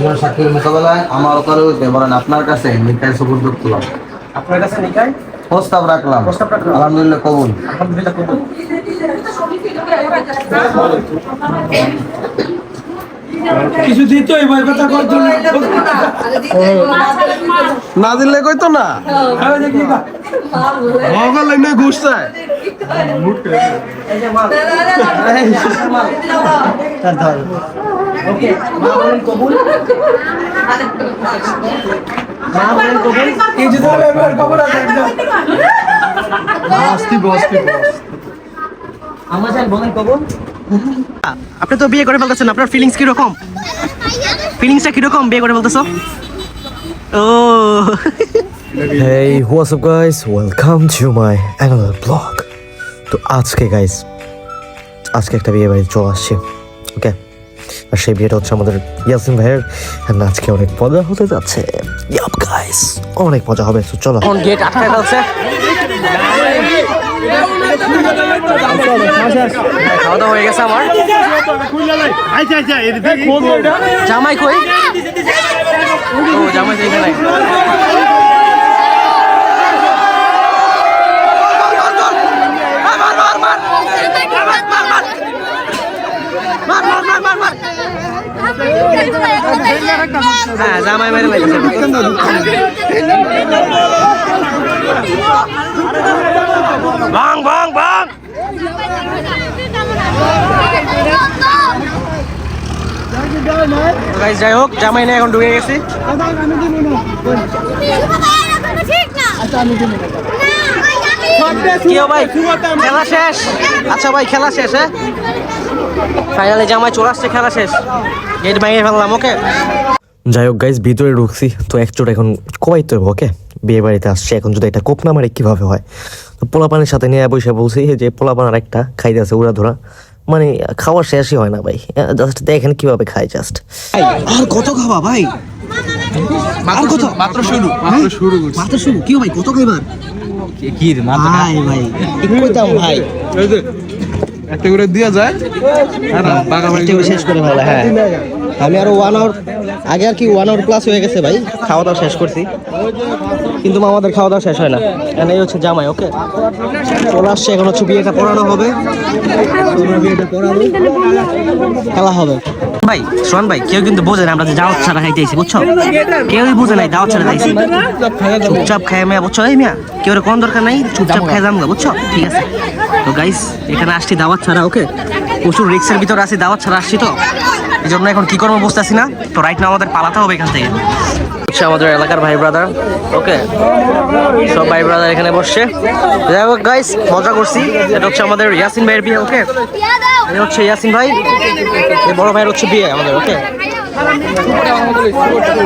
দুজন সাক্ষীর মোকাবেলায় আমার ওপরে হইতে বলেন আপনার কাছে মিথ্যায় সুবুদ্ধ করলাম আপনার কাছে নিকাই প্রস্তাব রাখলাম। আলহামদুলিল্লাহ কবুল। আলহামদুলিল্লাহ কবুল। কিছু দিত এবার কথা কর জন্য না দিলে কইতো না। মগা লাইনে ঘুষ চায়। ওকে মা বলেন কবুল। মা বলেন কবুল। কিছু তো এবার খবর আছে একদম আস্তি বস্তি আমার জান বলেন কবুল। আপনি তো বিয়ে করে ফেলতেছেন আপনার ফিলিংস কীরকম? ফিলিংসটা কীরকম বিয়ে করে ফেলতেছো? ও। Hey, what's up guys? Welcome to my another vlog. তো আজকে গাইস আজকে একটা বিয়ে বাড়ি চলে আসছে ওকে আর সেই বিয়েটা হচ্ছে আমাদের ইয়াসিন ভাইয়ের। আজকে অনেক মজা হতে যাচ্ছে। ইয়াপ গাইস অনেক মজা হবে। তো চলো। এখন গেট ফেলছে? হ্যাঁ, খাওয়া দাওয়া হয়ে গেছে আমার। জামাই কই? জামাই হ্যাঁ জামাই মেরে লাগছে ভাং ভাং ভাং যাই হোক জামাই নিয়ে এখন ঢুকে গেছি। কি ভাই? খেলা শেষ? আচ্ছা ভাই খেলা শেষ হ্যাঁ? ফাইনালি জামাই চলে আসছে খেলা শেষ। গেট ভেঙে ফেললাম ওকে যাই হোক গাইস ভিতরে ঢুকছি। তো একচোট এখন কোয়াইতে হবে ওকে বিয়ে বাড়িতে আসছে। এখন যদি একটা কোপনা মারে কীভাবে হয়? তো পোলাপানের সাথে নিয়ে বসে বলছি যে পোলাপান আর একটা খাইতে আছে উড়া ধরা। মানে খাওয়া শেষই হয় না ভাই। জাস্ট দেখেন কীভাবে খায় জাস্ট আর কত খাবা ভাই? আর কত? মাত্র শুরু মাত্র শুরু মাত্র শুরু? কি ভাই কত খাইবার কি রে ভাই ভাই কইতাম ভাই। একটা করে দিয়া যায় আর বাগাবাড়ি একটু শেষ করে ভালো হ্যাঁ। আমি আরও ওয়ান আওয়ার আগে আর কি ওয়ান আওয়ার প্লাস হয়ে গেছে ভাই। খাওয়া দাওয়া শেষ করছি। কিন্তু আমাদের খাওয়া দাওয়া শেষ হয় না। এই হচ্ছে জামাই ওকে চলে আসছে, এখন হচ্ছে বিয়েটা পড়ানো হবে। বিয়েটা খেলা হবে। ভাই শোন ভাই, কেউ কিন্তু বোঝে না আমরা যে দাওয়াত ছাড়া খাইতেছি, বুঝছ? কেউই বুঝে নাই দাওয়াত ছাড়া খাইছি চুপচাপ খাই মেয়া, বুঝছ? এই মিয়া, কেউ কোন দরকার নাই, চুপচাপ খাই যাব বুঝছ? ঠিক আছে। তো গাইস এখানে আসছি দাওয়াত ছাড়া ওকে প্রচুর রিক্সের ভিতরে আছি, দাওয়াত ছাড়া আসছি তো। এই জন্য এখন কি করব বুঝতেছি না। তো রাইট না আমাদের পালাতে হবে এখান থেকে। হচ্ছে আমাদের এলাকার ভাই ব্রাদার ওকে সব ভাই ব্রাদার এখানে বসছে। যাই হোক গাইস মজা করছি। এটা হচ্ছে আমাদের ইয়াসিন ভাইয়ের বিয়ে ওকে এটা হচ্ছে ইয়াসিন ভাই। এই বড় ভাইয়ের হচ্ছে বিয়ে আমাদের ওকে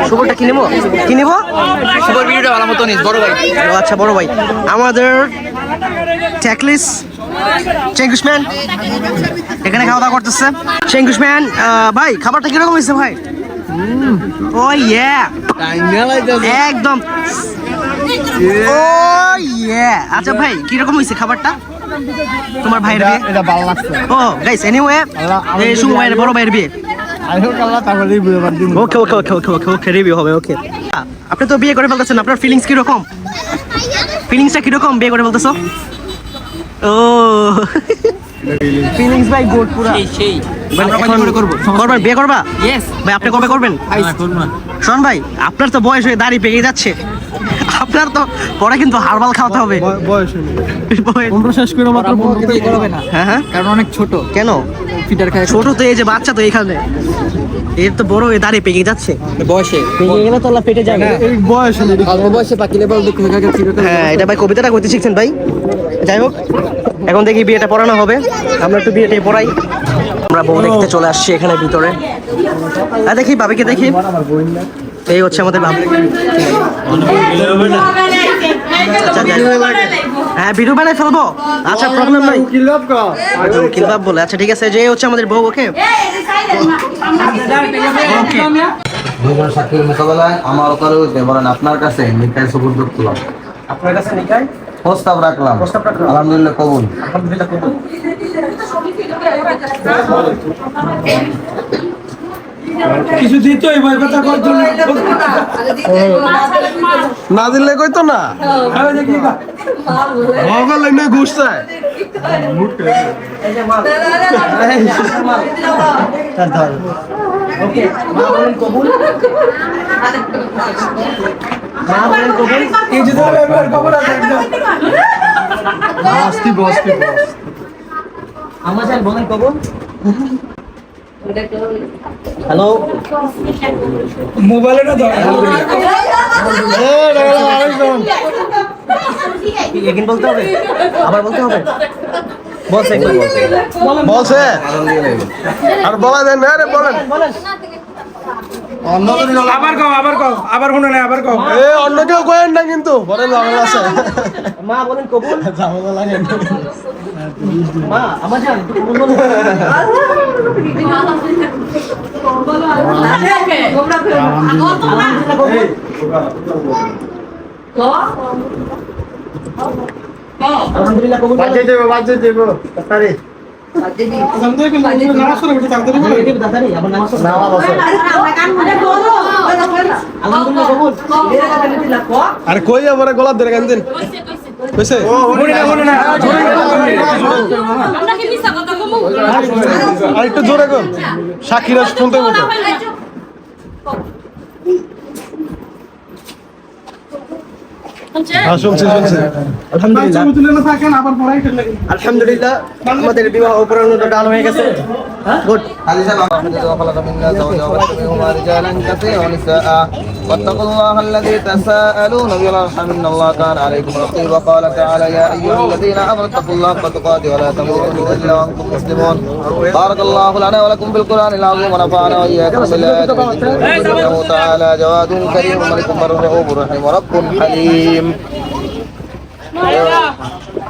শুভটা কি নেব? কি নেব? শুভর ভিডিওটা ভালো মতো নিস বড় ভাই। আচ্ছা বড় ভাই। আমাদের ট্যাকলিস চেঙ্গুসম্যান এখানে খাওয়া দাওয়া করতেছে চেঙ্গুসম্যান ভাই খাবারটা কীরকম হয়েছে ভাই? ও ইয়া একদম। ও ইয়া আচ্ছা ভাই কীরকম হয়েছে খাবারটা? তোমার ভাইয়ের বিয়ে? এটা ভালো লাগছে। ও গাইস এনিওয়ে এই শুভ ভাইয়ের বড় ভাইয়ের বিয়ে। ওকে ওকে ওকে ওকে ওকে ওকে রিভিউ হবে ওকে আপনি তো বিয়ে করে ফেলতেছেন আপনার ফিলিংস কীরকম? ফিলিংসটা কীরকম বিয়ে করে ফেলতেছো? ও ফিলিংস ভাই গুড পুরা সেই। মানে করবেন বিয়ে করবা? ইয়েস ভাই আপনি কবে করবেন? শোন ভাই আপনার তো বয়স হয়ে দাড়ি পেকে যাচ্ছে। আপনার তো পরে কিন্তু হারবাল খাওয়াতে হবে। বয়স বয়স- পনেরো শেষ করে মাত্র করবে না। হ্যাঁ হ্যাঁ। কারণ অনেক ছোট। কেন? ফিটার খায়। ছোট তো এই যে বাচ্চা তো এখানে এর তো বড় হয়ে দাঁড়িয়ে পেকে যাচ্ছে। বয়সে। পেকে গেলে তো পেটে যাবে। এই বয়স অল্প বয়সে পাকিলে বল দুঃখ হ্যাঁ এটা ভাই কবিতাটা কইতে শিখছেন ভাই? যাই হোক। এখন দেখি বিয়েটা পড়ানো হবে। আমরা একটু বিয়েটাই পড়াই। আমরা বউ দেখতে চলে আসছি এখানে ভিতরে। আর দেখি বাবিকে দেখি। এই হচ্ছে আমাদের বাবু। আচ্ছা। হ্যাঁ ভিডিও বানাই ফেলব। আচ্ছা প্রবলেম নাই। কিলবাব বলে। আচ্ছা ঠিক আছে যে হচ্ছে আমাদের বউ ওকে? ওকে। দুজন সাক্ষীর মোকাবেলায় আমার ওপরে বলেন আপনার কাছে সুবুদ্ধ আপনার কাছে নিকাই প্রস্তাব রাখলাম। আলহামদুলিল্লাহ কবুল আলহামদুলিল্লাহ কবুল কিছু দিতই ভয় কথা কর জন্য না দিলে কইতো না ভগল এনে ঘুষ চায় ওকে মা বলেন কবুল বলেন হ্যালো? মোবাইলে না এগিন বলতে হবে? আবার বলতে হবে? বলছে। আর বলা দেন না রে বলেন বলেন। আবার কও আবার কও আবার শুনে না আবার কও। এ অন্য কেউ কয়েন না কিন্তু বলেন ঝামেলা আছে। মা বলেন কবুল। ঝামেলা লাগে মা আমার জান কবুল বলুন আলহামদুলিল্লাহ কবুল। আর কই আবার গোলাপ ধরে গান দিন কইছে আর একটু জোরে কর সাক্ষীরা শুনতে মতো আলহামদুলিল্লাহ। আমাদের বিবাহ অপরাণ ডাল হয়ে গেছে। حديث وخلق منا زوجها وبث منهما رجالا كثيرا ونساء. واتقوا الله الذي تساءلون به والأرحام. إن الله كان عليكم رقيبا. وقال تعالى يا أيها الذين آمنوا اتقوا الله حق تقاته ولا تموتن إلا وأنتم مسلمون. بارك الله لنا ولكم في القرآن العظيم ونفعنا وإياكم بالآيات والذكر. الحكيم إنه تعالى جواد كريم ملك بر رؤوف رحيم ورب حليم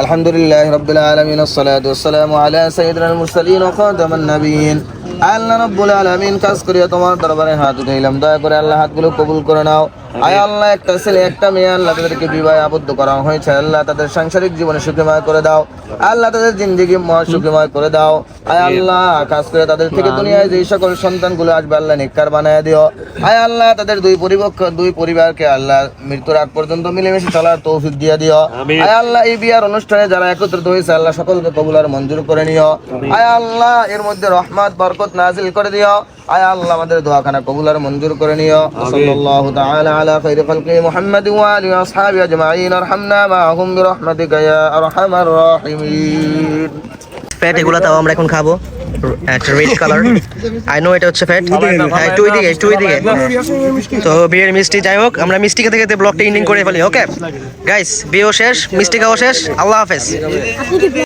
আলহামদুলিল্লাহ لله رب العالمين الصلاة والسلام على سيدنا المرسلين وخاتم النبيين আল্লাহ রব্বুল আলমিন, কাজ করিয়া তোমার দরবারে হাত উঠাইলাম। দয়া করে আল্লাহ হাতগুলো কবুল করে নাও। আয় আল্লাহ একটা ছেলে একটা মেয়ে আল্লাহ তাদেরকে বিবাহে আবদ্ধ করা হয়েছে। আল্লাহ তাদের সাংসারিক জীবনে সুখময় করে দাও। আল্লাহ তাদের জিন্দগি মহা সুখময় করে দাও। আয় আল্লাহ কাজ করে তাদের থেকে দুনিয়ায় যে সকল সন্তানগুলো আসবে আল্লাহ নিকার বানায় দিও। আয় আল্লাহ তাদের দুই পরিপক্ষ দুই পরিবারকে আল্লাহ মৃত্যুর আগ পর্যন্ত মিলেমিশে চলার তৌফিক দিয়ে দিও। আয় আল্লাহ এই বিয়ার অনুষ্ঠানে যারা একত্রিত হয়েছে আল্লাহ সকলকে কবুল আর মঞ্জুর করে নিও। আয় আল্লাহ এর মধ্যে রহমত বরকত নাজিল করে দিও। আয় আল্লাহ আমাদের দোয়াখানা কবুল আর মঞ্জুর করে নিও। সাল্লাল্লাহু তাআলা আলা খাইরি খালকি মুহাম্মাদ ওয়া ওয়া আসহাবি আজমাইন। আরহামনা মাআহুম বিরহমাতিকা ইয়া আরহামার রাহিমিন। ফ্যাট এগুলো তাও আমরা এখন খাব। একটা রেড কালার আই নো এটা হচ্ছে ফ্যাট হ্যাঁ একটু ওইদিকে একটু ওইদিকে তো বিয়ের মিষ্টি যাই হোক আমরা মিষ্টি খেতে খেতে ব্লগটা এন্ডিং করে ফেলি ওকে গাইস বিয়েও শেষ মিষ্টি খাওয়া শেষ। আল্লাহ হাফেজ।